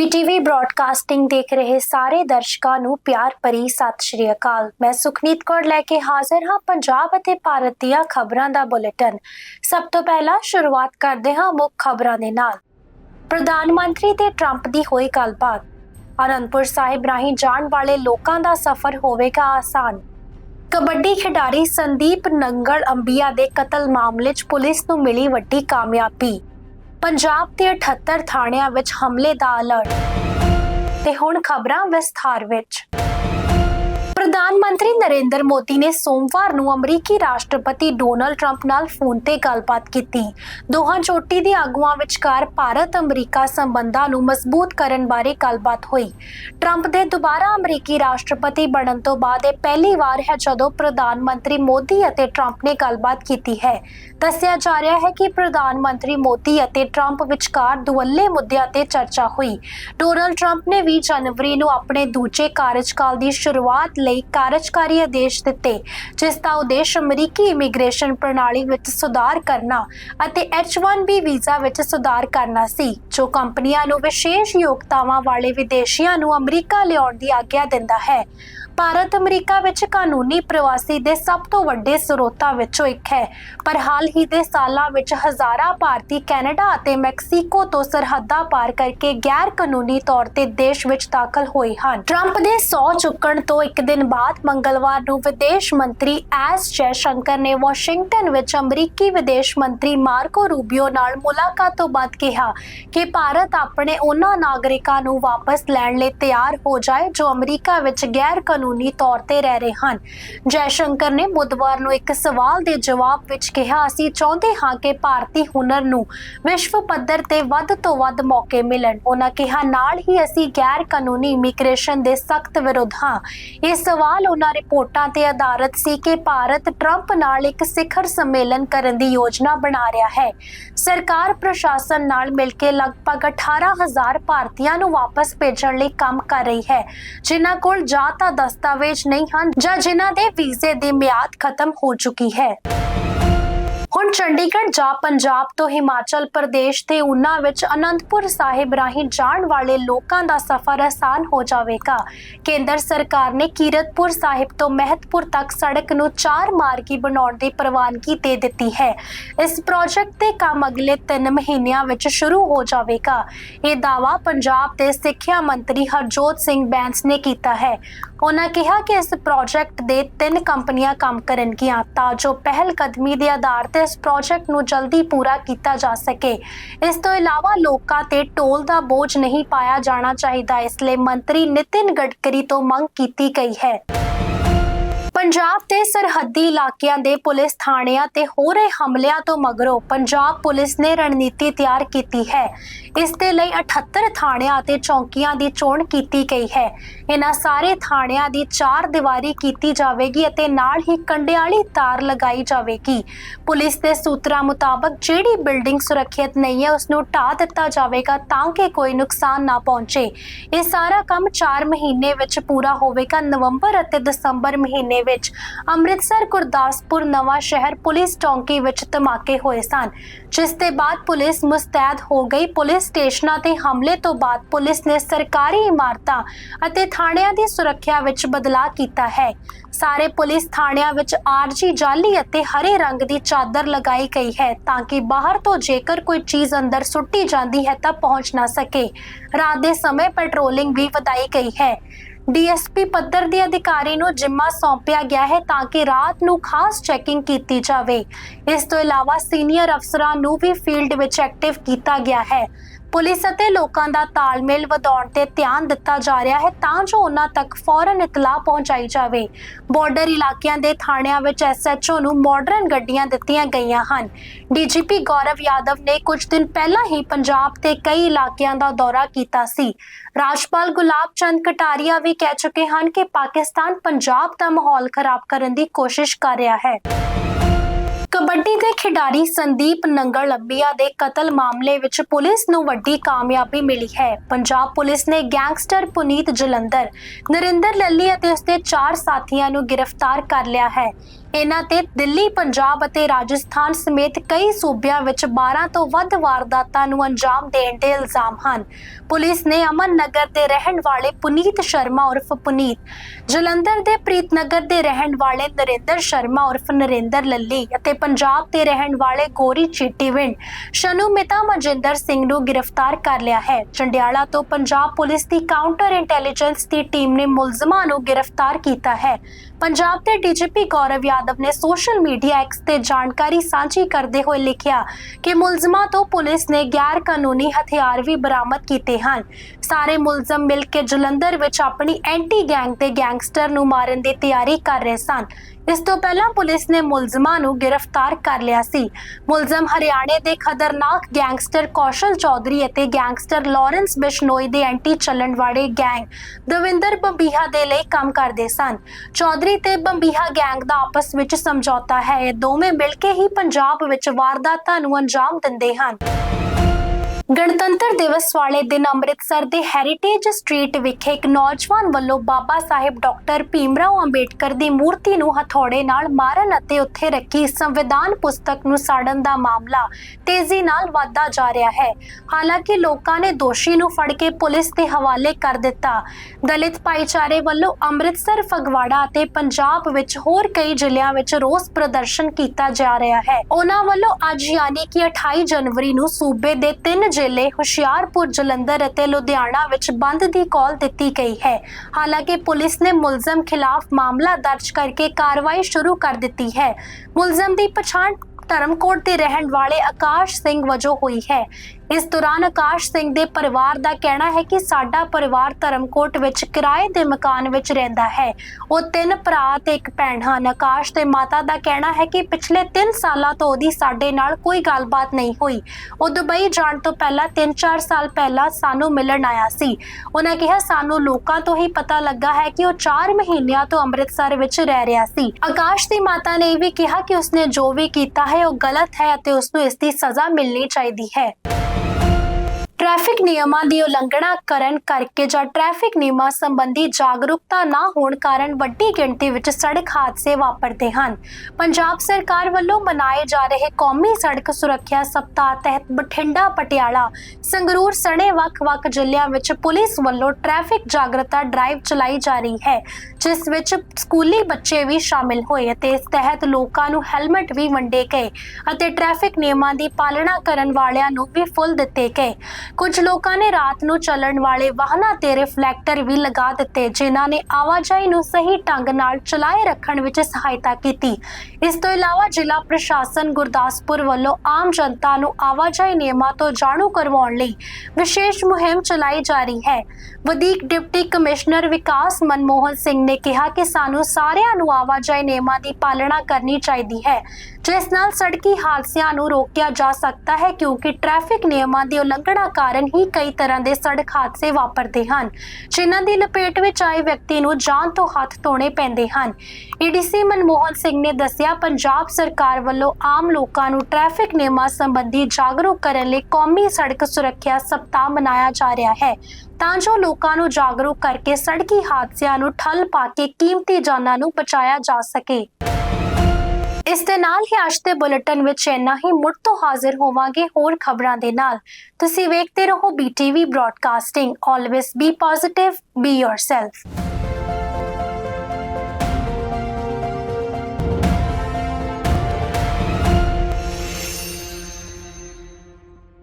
ਬੀਟੀਵੀ broadcasting ਦੇਖ ਰਹੇ ਸਾਰੇ ਦਰਸ਼ਕਾਂ ਨੂੰ ਪਿਆਰ ਭਰੀ ਸਤਿ ਸ਼੍ਰੀ ਅਕਾਲ। ਮੈਂ ਸੁਖਨੀਤ ਕੌਰ ਲੈ ਕੇ ਹਾਜ਼ਰ ਹਾਂ ਪੰਜਾਬ ਅਤੇ ਭਾਰਤ ਦੀਆਂ ਖਬਰਾਂ ਦਾ ਬੁਲੇਟਿਨ। ਸਭ ਤੋਂ ਪਹਿਲਾਂ ਸ਼ੁਰੂਆਤ ਕਰਦੇ ਹਾਂ ਮੁੱਖ ਖਬਰਾਂ ਦੇ ਨਾਲ। ਪ੍ਰਧਾਨ ਮੰਤਰੀ ਤੇ ਟਰੰਪ ਦੀ ਹੋਈ ਗੱਲਬਾਤ। ਅਨੰਦਪੁਰ ਸਾਹਿਬ ਰਾਹੀਂ ਜਾਣ ਵਾਲੇ ਲੋਕਾਂ ਦਾ ਸਫ਼ਰ ਹੋਵੇਗਾ ਆਸਾਨ। ਕਬੱਡੀ ਖਿਡਾਰੀ ਸੰਦੀਪ ਨੰਗਲ ਅੰਬੀਆ ਦੇ ਕਤਲ ਮਾਮਲੇ 'ਚ ਪੁਲਿਸ ਨੂੰ ਮਿਲੀ ਵੱਡੀ ਕਾਮਯਾਬੀ। ਪੰਜਾਬ ਦੇ 78 ਥਾਣਿਆਂ ਵਿੱਚ ਹਮਲੇ ਦਾ ਅਲਰਟ ਤੇ ਹੁਣ ਖਬਰਾਂ ਵਿਸਥਾਰ ਵਿੱਚ। ਪ੍ਰਧਾਨ ਮੰਤਰੀ ਨਰਿੰਦਰ ਮੋਦੀ ਨੇ ਸੋਮਵਾਰ ਨੂੰ ਅਮਰੀਕੀ ਰਾਸ਼ਟਰਪਤੀ ਡੋਨਲਡ ਟਰੰਪ ਨਾਲ ਫੋਨ ਤੇ ਗੱਲਬਾਤ ਕੀਤੀ। ਦੋਹਾਂ ਚੋਟੀ ਦੇ ਆਗੂਆਂ ਵਿਚਕਾਰ ਭਾਰਤ ਅਮਰੀਕਾ ਸੰਬੰਧਾਂ ਨੂੰ ਮਜ਼ਬੂਤ ਕਰਨ ਬਾਰੇ ਗੱਲਬਾਤ ਹੋਈ। ਟਰੰਪ ਦੇ ਦੁਬਾਰਾ ਅਮਰੀਕੀ ਰਾਸ਼ਟਰਪਤੀ ਬਣਨ ਤੋਂ ਬਾਅਦ ਇਹ ਪਹਿਲੀ ਵਾਰ ਹੈ ਜਦੋਂ ਪ੍ਰਧਾਨ ਮੰਤਰੀ ਮੋਦੀ ਅਤੇ ਟਰੰਪ ਨੇ ਗੱਲਬਾਤ ਕੀਤੀ ਹੈ। ਦੱਸਿਆ ਜਾ ਰਿਹਾ ਹੈ ਕਿ ਪ੍ਰਧਾਨ ਮੰਤਰੀ ਮੋਦੀ ਅਤੇ ਟਰੰਪ ਵਿਚਕਾਰ ਦੁਵੱਲੇ ਮੁੱਦਿਆਂ ਤੇ ਚਰਚਾ ਹੋਈ। ਡੋਨਲਡ ਟਰੰਪ ਨੇ 20 ਜਨਵਰੀ ਨੂੰ ਆਪਣੇ ਦੂਜੇ ਕਾਰਜਕਾਲ ਦੀ ਸ਼ੁਰੂਆਤ ਲਈ ਕਾਰਜਕਾਰੀ ਆਦੇਸ਼ ਦਿੱਤੇ, ਜਿਸ ਦਾ ਉਦੇਸ਼ ਅਮਰੀਕੀ ਇਮੀਗ੍ਰੇਸ਼ਨ ਪ੍ਰਣਾਲੀ ਵਿੱਚ ਸੁਧਾਰ ਕਰਨਾ ਅਤੇ H1B ਵੀਜ਼ਾ ਵਿੱਚ ਸੁਧਾਰ ਕਰਨਾ ਸੀ, ਜੋ ਕੰਪਨੀਆਂ ਨੂੰ ਵਿਸ਼ੇਸ਼ ਯੋਗਤਾਵਾਂ ਵਾਲੇ ਵਿਦੇਸ਼ੀਆਂ ਨੂੰ ਅਮਰੀਕਾ ਲਿਆਉਣ ਦੀ ਆਗਿਆ ਦਿੰਦਾ ਹੈ। ਭਾਰਤ ਅਮਰੀਕਾ ਵਿੱਚ ਕਾਨੂੰਨੀ ਪ੍ਰਵਾਸੀ ਦੇ ਸਭ ਤੋਂ ਵੱਡੇ ਸਰੋਤਾਂ ਵਿੱਚੋਂ ਇੱਕ ਹੈ। ਪਰ ਹਾਲ ਹੀ ਦੇ ਸਾਲਾਂ ਵਿੱਚ ਹਜ਼ਾਰਾਂ ਭਾਰਤੀ ਕੈਨੇਡਾ ਅਤੇ ਮੈਕਸੀਕੋ ਤੋਂ ਸਰਹੱਦਾਂ ਪਾਰ ਕਰਕੇ ਗੈਰ ਕਾਨੂੰਨੀ ਤੌਰ ਤੇ ਦੇਸ਼ ਵਿੱਚ ਦਾਖਲ ਹੋਏ ਹਨ। ਟਰੰਪ ਦੇ 100 ਚੁੱਕਣ ਤੋਂ ਇੱਕ ਦਿਨ ਬਾਅਦ ਮੰਗਲਵਾਰ ਨੂੰ ਵਿਦੇਸ਼ ਮੰਤਰੀ ਐਸ ਜੈਸ਼ੰਕਰ ਨੇ ਵਾਸ਼ਿੰਗਟਨ ਵਿੱਚ ਅਮਰੀਕੀ ਵਿਦੇਸ਼ ਮੰਤਰੀ ਮਾਰਕੋ ਰੂਬੀਓ ਨਾਲ ਮੁਲਾਕਾਤ ਤੋਂ ਬਾਅਦ ਕਿਹਾ ਕਿ ਭਾਰਤ ਆਪਣੇ ਉਹਨਾਂ ਨਾਗਰਿਕਾਂ ਨੂੰ ਵਾਪਸ ਲੈਣ ਲਈ ਤਿਆਰ ਹੋ ਜਾਏ ਜੋ ਅਮਰੀਕਾ ਵਿੱਚ ਗੈਰ ਕਾਨੂੰਨੀ ਤੌਰ ਤੇ ਰਹਿ ਰਹੇ ਹਨ। ਜੈਸ਼ੰਕਰ ਨੇ ਬੁੱਧਵਾਰ ਨੂੰ ਇੱਕ ਸਵਾਲ ਦੇ ਜਵਾਬ ਵਿੱਚ ਕਿਹਾ, ਅਸੀਂ ਚਾਹੁੰਦੇ ਹਾਂ ਕਿ ਭਾਰਤੀ ਹੁਨਰ ਨੂੰ ਵਿਸ਼ਵ ਪੱਧਰ ਤੇ ਵੱਧ ਤੋਂ ਵੱਧ ਮੌਕੇ ਮਿਲਣ। ਉਹਨਾਂ ਕਿਹਾ, ਨਾਲ ਹੀ ਅਸੀਂ ਗੈਰ ਕਾਨੂੰਨੀ ਇਮੀਗ੍ਰੇਸ਼ਨ ਦੇ ਸਖਤ ਵਿਰੋਧ ਹਾਂ। ਇਹ ਸਵਾਲ ਉਹਨਾਂ ਰਿਪੋਰਟਾਂ ਤੇ ਆਧਾਰਿਤ ਸੀ ਕਿ ਭਾਰਤ ਟਰੰਪ ਨਾਲ ਇੱਕ ਸਿਖਰ ਸੰਮੇਲਨ ਕਰਨ ਦੀ ਯੋਜਨਾ ਬਣਾ ਰਿਹਾ ਹੈ। ਸਰਕਾਰ, ਪ੍ਰਸ਼ਾਸਨ ਨਾਲ ਮਿਲ ਕੇ ਲਗਭਗ 18000 ਭਾਰਤੀਆਂ ਨੂੰ ਵਾਪਸ ਭੇਜਣ ਲਈ ਕੰਮ ਕਰ ਰਹੀ ਹੈ, ਜਿਨ੍ਹਾਂ ਕੋਲ ਜਾਂ ਤਾਂ ਦਸਤਾਵੇਜ਼ ਨਹੀਂ ਹਨ ਜਾਂ ਜਿਨ੍ਹਾਂ ਦੇ ਵੀਜ਼ੇ ਦੀ ਮਿਆਦ ਖਤਮ ਹੋ ਚੁੱਕੀ ਹੈ। ਹੁਣ ਚੰਡੀਗੜ੍ਹ ਜਾਂ ਪੰਜਾਬ ਤੋਂ ਹਿਮਾਚਲ ਪ੍ਰਦੇਸ਼ ਤੇ ਉਨਾ ਵਿੱਚ ਅਨੰਦਪੁਰ ਸਾਹਿਬ ਰਾਹੀਂ ਜਾਣ ਵਾਲੇ ਲੋਕਾਂ ਦਾ ਸਫ਼ਰ ਆਸਾਨ ਹੋ ਜਾਵੇਗਾ। ਕੇਂਦਰ ਸਰਕਾਰ ਨੇ ਕੀਰਤਪੁਰ ਸਾਹਿਬ ਤੋਂ ਮਹਿਤਪੁਰ ਤੱਕ ਸੜਕ ਨੂੰ ਚਾਰ ਮਾਰਗੀ ਬਣਾਉਣ ਦੀ ਪ੍ਰਵਾਨਗੀ ਦੇ ਦਿੱਤੀ ਹੈ। ਇਸ ਪ੍ਰੋਜੈਕਟ ਦੇ ਕੰਮ ਅਗਲੇ 3 ਮਹੀਨਿਆਂ ਵਿੱਚ ਸ਼ੁਰੂ ਹੋ ਜਾਵੇਗਾ। ਇਹ ਦਾਅਵਾ ਪੰਜਾਬ ਦੇ ਸਿੱਖਿਆ ਮੰਤਰੀ ਹਰਜੋਤ ਸਿੰਘ ਬੈਂਸ ਨੇ ਕੀਤਾ ਹੈ। ਉਹਨਾਂ ਕਿਹਾ ਕਿ ਇਸ ਪ੍ਰੋਜੈਕਟ ਦੇ ਤਿੰਨ ਕੰਪਨੀਆਂ ਕੰਮ ਕਰਨਗੀਆਂ ਤਾਂ ਜੋ ਪਹਿਲ ਕਦਮੀ ਦੇ ਆਧਾਰ ਤੇ ਇਸ ਪ੍ਰੋਜੈਕਟ ਨੂੰ ਜਲਦੀ ਪੂਰਾ ਕੀਤਾ ਜਾ ਸਕੇ। ਇਸ ਤੋਂ ਇਲਾਵਾ ਲੋਕਾਂ ਤੇ ਟੋਲ ਦਾ ਬੋਝ ਨਹੀਂ ਪਾਇਆ ਜਾਣਾ ਚਾਹੀਦਾ। ਇਸ ਲਈ ਮੰਤਰੀ ਨਿਤਿਨ ਗਡਕਰੀ ਤੋਂ ਮੰਗ ਕੀਤੀ ਗਈ ਹੈ। ਪੰਜਾਬ ਦੇ ਸਰਹੱਦੀ ਇਲਾਕਿਆਂ ਦੇ ਪੁਲਿਸ ਥਾਣਿਆਂ ਤੇ ਹੋ ਰਹੇ ਹਮਲਿਆਂ ਤੋਂ ਮਗਰੋਂ ਪੰਜਾਬ ਪੁਲਿਸ ਨੇ ਰਣਨੀਤੀ ਤਿਆਰ ਕੀਤੀ ਹੈ। ਇਸ ਦੇ ਲਈ 78 ਥਾਣਿਆਂ ਅਤੇ ਚੌਕੀਆਂ ਦੀ ਚੋਣ ਕੀਤੀ ਗਈ ਹੈ। ਇਹਨਾਂ ਸਾਰੇ ਥਾਣਿਆਂ ਦੀ ਚਾਰ ਦੀਵਾਰੀ ਕੀਤੀ ਜਾਵੇਗੀ ਅਤੇ ਨਾਲ ਹੀ ਕੰਡਿਆਲੀ ਤਾਰ ਲਗਾਈ ਜਾਵੇਗੀ। ਪੁਲਿਸ ਦੇ ਸੂਤਰਾਂ ਮੁਤਾਬਕ ਜਿਹੜੀ ਬਿਲਡਿੰਗ ਸੁਰੱਖਿਅਤ ਨਹੀਂ ਹੈ ਉਸ ਨੂੰ ਢਾਹ ਦਿੱਤਾ ਜਾਵੇਗਾ ਤਾਂ ਕਿ ਕੋਈ ਨੁਕਸਾਨ ਨਾ ਪਹੁੰਚੇ। ਇਹ ਸਾਰਾ ਕੰਮ 4 ਮਹੀਨੇ ਵਿੱਚ ਪੂਰਾ ਹੋਵੇਗਾ, ਨਵੰਬਰ ਅਤੇ ਦਸੰਬਰ ਮਹੀਨੇ ਵਿੱਚ ਅੰਮ੍ਰਿਤਸਰ, ਗੁਰਦਾਸਪੁਰ, ਨਵਾਂ ਸ਼ਹਿਰ ਪੁਲਿਸ ਚੌਂਕੀ ਵਿੱਚ ਧਮਾਕੇ ਹੋਏ ਸਨ, ਜਿਸ ਦੇ ਬਾਅਦ ਪੁਲਿਸ ਮੁਸਤੈਦ ਹੋ ਗਈ। ਪੁਲਿਸ ਸਟੇਸ਼ਨਾਂ ਤੇ ਹਮਲੇ ਤੋਂ ਬਾਅਦ ਪੁਲਿਸ ਨੇ ਸਰਕਾਰੀ ਇਮਾਰਤਾਂ ਅਤੇ ਥਾਣਿਆਂ ਦੀ ਸੁਰੱਖਿਆ ਵਿੱਚ ਬਦਲਾਅ ਕੀਤਾ ਹੈ। ਸਾਰੇ ਪੁਲਿਸ ਥਾਣਿਆਂ ਵਿੱਚ ਆਰਜੀ ਜਾਲੀ ਅਤੇ ਹਰੇ ਰੰਗ ਦੀ ਚਾਦਰ ਲਗਾਈ ਗਈ ਹੈ ਤਾਂ ਕਿ ਬਾਹਰ ਤੋਂ ਜੇਕਰ ਕੋਈ ਚੀਜ਼ ਅੰਦਰ ਸੁੱਟੀ ਜਾਂਦੀ ਹੈ ਤਾਂ ਪਹੁੰਚ ਨਾ ਸਕੇ। ਰਾਤ ਦੇ ਸਮੇਂ ਪੈਟਰੋਲਿੰਗ ਵੀ ਵਧਾਈ ਗਈ ਹੈ। ਡੀਐਸਪੀ ਪੱਧਰ ਦੇ ਅਧਿਕਾਰੀ ਨੂੰ ਜਿੰਮਾ ਸੌਂਪਿਆ ਗਿਆ ਹੈ ਤਾਂ ਕਿ ਰਾਤ ਨੂੰ ਖਾਸ ਚੈਕਿੰਗ ਕੀਤੀ ਜਾਵੇ। ਇਸ ਤੋਂ ਇਲਾਵਾ ਸੀਨੀਅਰ ਅਫਸਰਾਂ ਨੂੰ ਵੀ ਫੀਲਡ ਵਿੱਚ ਐਕਟਿਵ ਕੀਤਾ ਗਿਆ ਹੈ। ਪੁਲਿਸ ਅਤੇ ਲੋਕਾਂ ਦਾ ਤਾਲਮੇਲ ਵਧਾਉਣ ਤੇ ਧਿਆਨ ਦਿੱਤਾ ਜਾ ਰਿਹਾ ਹੈ ਤਾਂ ਜੋ ਉਹਨਾਂ ਤੱਕ ਫੌਰਨ ਇਤਲਾਹ ਪਹੁੰਚਾਈ ਜਾਵੇ। ਬਾਰਡਰ ਇਲਾਕਿਆਂ ਦੇ ਥਾਣਿਆਂ ਵਿੱਚ ਐਸਐਚਓ ਨੂੰ ਮਾਡਰਨ ਗੱਡੀਆਂ ਦਿੱਤੀਆਂ ਗਈਆਂ ਹਨ। ਡੀਜੀਪੀ ਗੌਰਵ ਯਾਦਵ ਨੇ ਕੁਝ ਦਿਨ ਪਹਿਲਾਂ ਹੀ ਪੰਜਾਬ ਤੇ ਕਈ ਇਲਾਕਿਆਂ ਦਾ ਦੌਰਾ ਕੀਤਾ ਸੀ। ਰਾਜਪਾਲ ਗੁਲਾਬ ਚੰਦ ਕਟਾਰੀਆ ਵੀ ਕਹਿ ਚੁੱਕੇ ਹਨ ਕਿ ਪਾਕਿਸਤਾਨ ਪੰਜਾਬ ਦਾ ਮਾਹੌਲ ਖਰਾਬ ਕਰਨ ਦੀ ਕੋਸ਼ਿਸ਼ ਕਰ ਰਿਹਾ ਹੈ। ਕਬੱਡੀ ਖਿਡਾਰੀ ਸੰਦੀਪ ਨੰਗਲ ਲੱਭੀਆ ਦੇ ਕਤਲ ਮਾਮਲੇ ਵਿੱਚ ਪੁਲਿਸ ਨੂੰ ਵੱਡੀ ਕਾਮਯਾਬੀ ਮਿਲੀ ਹੈ। ਪੰਜਾਬ ਪੁਲਿਸ ਨੇ ਗੈਂਗਸਟਰ ਪੁਨੀਤ ਜਲੰਧਰ, ਨਰਿੰਦਰ ਲੱਲੀ ਅਤੇ ਉਸਦੇ ਚਾਰ ਸਾਥੀਆਂ ਨੂੰ ਗ੍ਰਿਫਤਾਰ ਕਰ ਲਿਆ ਹੈ। ਇਹਨਾਂ ਤੇ ਦਿੱਲੀ, ਪੰਜਾਬ ਅਤੇ ਰਾਜਸਥਾਨ ਸਮੇਤ ਕਈ ਸੂਬਿਆਂ ਵਿੱਚ 12 ਤੋਂ ਵੱਧ ਵਾਰਦਾਤਾਂ ਨੂੰ ਅੰਜਾਮ ਦੇਣ ਦੇ ਇਲਜ਼ਾਮ ਹਨ। ਪੁਲਿਸ ਨੇ ਅਮਨ ਨਗਰ ਦੇ ਰਹਿਣ ਵਾਲੇ ਪੁਨੀਤ ਸ਼ਰਮਾ ਉਰਫ ਪੁਨੀਤ, ਜਲੰਧਰ ਦੇ ਪ੍ਰੀਤ ਨਗਰ ਦੇ ਰਹਿਣ ਵਾਲੇ ਨਰਿੰਦਰ ਸ਼ਰਮਾ ਉਰਫ ਨਰਿੰਦਰ ਲੱਲੀ ਅਤੇ ਪੰਜਾਬ ਦੇ ਰਹਿਣ ਵਾਲੇ ਗੋਰੀ ਚੀਟੀਵਿੰਡ ਸ਼ਨੂ ਮਿਤਾ ਮਜਿੰਦਰ ਸਿੰਘ ਨੂੰ ਗ੍ਰਿਫਤਾਰ ਕਰ ਲਿਆ ਹੈ। ਚੰਡਿਆਲਾ ਤੋਂ ਪੰਜਾਬ ਪੁਲਿਸ ਦੀ ਕਾਊਂਟਰ ਇੰਟੈਲੀਜੈਂਸ ਦੀ ਟੀਮ ਨੇ ਮੁਲਜ਼ਮਾਂ ਨੂੰ ਗ੍ਰਿਫਤਾਰ ਕੀਤਾ ਹੈ। ਪੰਜਾਬ ਦੇ ਡੀਜੀਪੀ ਗੌਰਵ ਯਾਦਵ ਨੇ ਸੋਸ਼ਲ ਮੀਡੀਆ ਐਕਸ ਤੇ ਜਾਣਕਾਰੀ ਸਾਂਝੀ ਕਰਦੇ ਹੋਏ ਲਿਖਿਆ ਕਿ ਮੁਲਜ਼ਮਾਂ ਤੋਂ ਪੁਲਿਸ ਨੇ ਗੈਰ ਕਾਨੂੰਨੀ ਹਥਿਆਰ ਵੀ ਬਰਾਮਦ ਕੀਤੇ ਹਨ। ਸਾਰੇ ਮੁਲਜ਼ਮ ਮਿਲ ਕੇ ਜਲੰਧਰ ਵਿੱਚ ਆਪਣੀ ਐਂਟੀ ਗੈਂਗ ਤੇ ਗੈਂਗਸਟਰ ਨੂੰ ਮਾਰਨ ਦੀ ਤਿਆਰੀ ਕਰ ਰਹੇ ਸਨ। ਇਸ ਤੋਂ ਪਹਿਲਾਂ ਪੁਲਿਸ ਨੇ ਮੁਲਜ਼ਮਾਂ ਨੂੰ ਗ੍ਰਿਫਤਾਰ ਕਰ ਲਿਆ ਸੀ। ਮੁਲਜ਼ਮ ਹਰਿਆਣੇ ਦੇ ਖਤਰਨਾਕ ਗੈਂਗਸਟਰ ਕੌਸ਼ਲ ਚੌਧਰੀ ਅਤੇ ਗੈਂਗਸਟਰ ਲਾਰੈਂਸ ਬਿਸ਼ਨੋਈ ਦੇ ਐਂਟੀ ਚੱਲਣ ਵਾਲੇ ਗੈਂਗ ਦਵਿੰਦਰ ਬੰਬੀਹਾ ਦੇ ਲਈ ਕੰਮ ਕਰਦੇ ਸਨ। ਚੌਧਰੀ ਤੇ ਬੰਬੀਹਾ ਗੈਂਗ ਦਾ ਆਪਸ ਵਿੱਚ ਸਮਝੌਤਾ ਹੈ। ਇਹ ਦੋਵੇਂ ਮਿਲ ਕੇ ਹੀ ਪੰਜਾਬ ਵਿੱਚ ਵਾਰਦਾਤਾਂ ਨੂੰ ਅੰਜਾਮ ਦਿੰਦੇ ਹਨ। ਗਣਤੰਤਰ ਦਿਵਸ ਵਾਲੇ ਦਿਨ ਅੰਮ੍ਰਿਤਸਰ ਦੇ ਹੈਰੀਟੇਜ ਸਟਰੀਟ ਵਿਖੇ ਇੱਕ ਨੌਜਵਾਨ ਵੱਲੋਂ ਬਾਬਾ ਸਾਹਿਬ ਡਾਕਟਰ ਭੀਮਰਾਓ ਅੰਬੇਡਕਰ ਦੀ ਮੂਰਤੀ ਨੂੰ ਹਥੌੜੇ ਨਾਲ ਮਾਰਨ ਅਤੇ ਉੱਥੇ ਰੱਖੀ ਸੰਵਿਧਾਨ ਪੁਸਤਕ ਨੂੰ ਸਾੜਨ ਦਾ ਮਾਮਲਾ ਤੇਜ਼ੀ ਨਾਲ ਵਧਦਾ ਜਾ ਰਿਹਾ ਹੈ। ਹਾਲਾਂਕਿ ਲੋਕਾਂ ਨੇ ਦੋਸ਼ੀ ਨੂੰ ਫੜ ਕੇ ਪੁਲਿਸ ਦੇ ਹਵਾਲੇ ਕਰ ਦਿੱਤਾ। ਦਲਿਤ ਭਾਈਚਾਰੇ ਵੱਲੋਂ ਅੰਮ੍ਰਿਤਸਰ, ਫਗਵਾੜਾ ਅਤੇ ਪੰਜਾਬ ਵਿੱਚ ਹੋਰ ਕਈ ਜ਼ਿਲ੍ਹਿਆਂ ਵਿੱਚ ਰੋਸ ਪ੍ਰਦਰਸ਼ਨ ਕੀਤਾ ਜਾ ਰਿਹਾ ਹੈ। ਉਹਨਾਂ ਵੱਲੋਂ ਅੱਜ ਯਾਨੀ ਕਿ 28 ਜਨਵਰੀ ਨੂੰ ਸੂਬੇ ਦੇ ਤਿੰਨ ਜ਼ਿਲ੍ਹੇ ਹੁਸ਼ਿਆਰਪੁਰ, ਜਲੰਧਰ ਅਤੇ ਲੁਧਿਆਣਾ ਵਿੱਚ ਬੰਦ ਦੀ ਕਾਲ ਦਿੱਤੀ ਗਈ ਹੈ। ਹਾਲਾਂਕਿ ਪੁਲਿਸ ਨੇ ਮੁਲਜ਼ਮ ਖਿਲਾਫ ਮਾਮਲਾ ਦਰਜ ਕਰਕੇ ਕਾਰਵਾਈ ਸ਼ੁਰੂ ਕਰ ਦਿੱਤੀ ਹੈ। ਮੁਲਜ਼ਮ ਦੀ ਪਛਾਣ ਧਰਮਕੋਟ ਦੇ ਰਹਿਣ ਵਾਲੇ ਆਕਾਸ਼ ਸਿੰਘ ਵਜੋਂ ਹੋਈ ਹੈ। ਇਸ ਦੌਰਾਨ ਆਕਾਸ਼ ਸਿੰਘ ਦੇ ਪਰਿਵਾਰ ਦਾ ਕਹਿਣਾ ਹੈ ਕਿ ਸਾਡਾ ਪਰਿਵਾਰ ਧਰਮਕੋਟ ਵਿੱਚ ਕਿਰਾਏ ਦੇ ਮਕਾਨ ਵਿੱਚ ਰਹਿੰਦਾ ਹੈ। ਉਹ ਤਿੰਨ ਭਰਾ ਤੇ ਇੱਕ ਭੈਣ ਹਨ। ਆਕਾਸ਼ ਤੇ ਮਾਤਾ ਦਾ ਕਹਿਣਾ ਹੈ ਕਿ ਪਿਛਲੇ 3 ਸਾਲਾਂ ਤੋਂ ਉਹਦੀ ਸਾਡੇ ਨਾਲ ਕੋਈ ਗੱਲਬਾਤ ਨਹੀਂ ਹੋਈ। ਉਹ ਦੁਬਈ ਜਾਣ ਤੋਂ ਪਹਿਲਾਂ 3-4 ਸਾਲ ਪਹਿਲਾਂ ਸਾਨੂੰ ਮਿਲਣ ਆਇਆ ਸੀ। ਉਹਨਾਂ ਕਿਹਾ, ਸਾਨੂੰ ਲੋਕਾਂ ਤੋਂ ਹੀ ਪਤਾ ਲੱਗਾ ਹੈ ਕਿ ਉਹ 4 ਮਹੀਨਿਆਂ ਤੋਂ ਅੰਮ੍ਰਿਤਸਰ ਵਿੱਚ ਰਹਿ ਰਿਹਾ ਸੀ। ਆਕਾਸ਼ ਦੀ ਮਾਤਾ ਨੇ ਇਹ ਵੀ ਕਿਹਾ ਕਿ ਉਸਨੇ ਜੋ ਵੀ ਕੀਤਾ ਹੈ ਉਹ ਗਲਤ ਹੈ ਅਤੇ ਉਸ ਨੂੰ ਇਸ ਦੀ ਸਜ਼ਾ ਮਿਲਣੀ ਚਾਹੀਦੀ ਹੈ। ਟ੍ਰੈਫਿਕ ਨਿਯਮਾਂ ਦੀ ਉਲੰਘਣਾ ਕਰਨ ਕਰਕੇ ਜਾਂ ਟ੍ਰੈਫਿਕ ਨਿਯਮਾਂ ਸੰਬੰਧੀ ਜਾਗਰੂਕਤਾ ਨਾ ਹੋਣ ਕਾਰਨ ਵੱਡੀ ਗਿਣਤੀ ਵਿੱਚ ਸੜਕ ਹਾਦਸੇ ਵਾਪਰਦੇ ਹਨ। ਪੰਜਾਬ ਸਰਕਾਰ ਵੱਲੋਂ ਮਨਾਏ ਜਾ ਰਹੇ ਕੌਮੀ ਸੜਕ ਸੁਰੱਖਿਆ ਸਪਤਾਹ ਤਹਿਤ ਬਠਿੰਡਾ, ਪਟਿਆਲਾ, ਸੰਗਰੂਰ ਸਣੇ ਵੱਖ-ਵੱਖ ਜ਼ਿਲ੍ਹਿਆਂ ਵਿੱਚ ਪੁਲਿਸ ਵੱਲੋਂ ਟ੍ਰੈਫਿਕ ਜਾਗਰਤਾ ਡਰਾਈਵ ਚਲਾਈ ਜਾ ਰਹੀ ਹੈ, ਜਿਸ ਵਿੱਚ ਸਕੂਲੀ ਬੱਚੇ ਵੀ ਸ਼ਾਮਿਲ ਹੋਏ ਅਤੇ ਇਸ ਤਹਿਤ ਲੋਕਾਂ ਨੂੰ ਹੈਲਮਟ ਵੀ ਵੰਡੇ ਗਏ ਅਤੇ ਟ੍ਰੈਫਿਕ ਨਿਯਮਾਂ ਦੀ ਪਾਲਣਾ ਕਰਨ ਵਾਲਿਆਂ ਨੂੰ ਵੀ ਫੁੱਲ ਦਿੱਤੇ ਗਏ। ਕੁਝ ਲੋਕਾਂ ਨੇ ਰਾਤ ਨੂੰ ਚੱਲਣ ਵਾਲੇ ਵਾਹਨਾਂ ਤੇ ਰਿਫਲੈਕਟਰ ਵੀ ਲਗਾ ਦਿੱਤੇ, ਜਿਨ੍ਹਾਂ ਨੇ ਆਵਾਜਾਈ ਨੂੰ ਸਹੀ ਢੰਗ ਨਾਲ ਚਲਾਏ ਰੱਖਣ ਵਿੱਚ ਸਹਾਇਤਾ ਕੀਤੀ। ਇਸ ਤੋਂ ਇਲਾਵਾ ਜ਼ਿਲ੍ਹਾ ਪ੍ਰਸ਼ਾਸਨ ਗੁਰਦਾਸਪੁਰ ਵੱਲੋਂ ਆਮ ਜਨਤਾ ਨੂੰ ਆਵਾਜਾਈ ਨਿਯਮਾਂ ਤੋਂ ਜਾਣੂ ਕਰਵਾਉਣ ਲਈ ਵਿਸ਼ੇਸ਼ ਮੁਹਿੰਮ ਚਲਾਈ ਜਾ ਰਹੀ ਹੈ। ਵਧੀਕ ਡਿਪਟੀ ਕਮਿਸ਼ਨਰ ਵਿਕਾਸ ਮਨਮੋਹਨ ਸਿੰਘ ਨੇ ਕਿਹਾ ਕਿ ਸਾਨੂੰ ਸਾਰਿਆਂ ਨੂੰ ਆਵਾਜਾਈ ਨਿਯਮਾਂ ਦੀ ਪਾਲਣਾ ਕਰਨੀ ਚਾਹੀਦੀ ਹੈ, ਜਿਸ ਨਾਲ ਸੜਕੀ ਹਾਦਸਿਆਂ ਨੂੰ ਰੋਕਿਆ ਜਾ ਸਕਦਾ ਹੈ, ਕਿਉਂਕਿ ਟ੍ਰੈਫਿਕ ਨਿਯਮਾਂ ਦੀ ਉਲੰਘਣਾ ਕਾਰਨ ਹੀ ਕਈ ਤਰ੍ਹਾਂ ਦੇ ਸੜਕ ਹਾਦਸੇ ਵਾਪਰਦੇ ਹਨ, ਜਿਨ੍ਹਾਂ ਦੀ ਲਪੇਟ ਵਿੱਚ ਆਏ ਵਿਅਕਤੀ ਨੂੰ ਜਾਨ ਤੋਂ ਹੱਥ ਧੋਣੇ ਪੈਂਦੇ ਹਨ। ਈਡੀਸੀ ਮਨਮੋਹਨ ਸਿੰਘ ਨੇ ਦੱਸਿਆ, ਪੰਜਾਬ ਸਰਕਾਰ ਵੱਲੋਂ ਆਮ ਲੋਕਾਂ ਨੂੰ ਟ੍ਰੈਫਿਕ ਨਿਯਮਾਂ ਸੰਬੰਧੀ ਜਾਗਰੂਕ ਕਰਨ ਲਈ ਕੌਮੀ ਸੜਕ ਸੁਰੱਖਿਆ ਸਪਤਾਹ ਮਨਾਇਆ ਜਾ ਰਿਹਾ ਹੈ। ਤਾਂ ਜੋ ਲੋਕਾਂ ਨੂੰ ਜਾਗਰੂਕ ਕਰਕੇ ਸੜਕੀ ਹਾਦਸਿਆਂ ਨੂੰ ਠੱਲ ਪਾ ਕੇ ਕੀਮਤੀ ਜਾਨਾਂ ਨੂੰ ਬਚਾਇਆ ਜਾ ਸਕੇ। ਇਸ ਦੇ ਨਾਲ ਹੀ ਅੱਜ ਦੇ ਬੁਲੇਟਿਨ ਵਿੱਚ ਇੰਨਾ ਹੀ ਮੁੜ ਤੋਂ ਹਾਜ਼ਰ ਹੋਵਾਂਗੇ ਹੋਰ ਖਬਰਾਂ ਦੇ ਨਾਲ। ਤੁਸੀਂ ਵੇਖਦੇ ਰਹੋ BTV broadcasting always be positive be yourself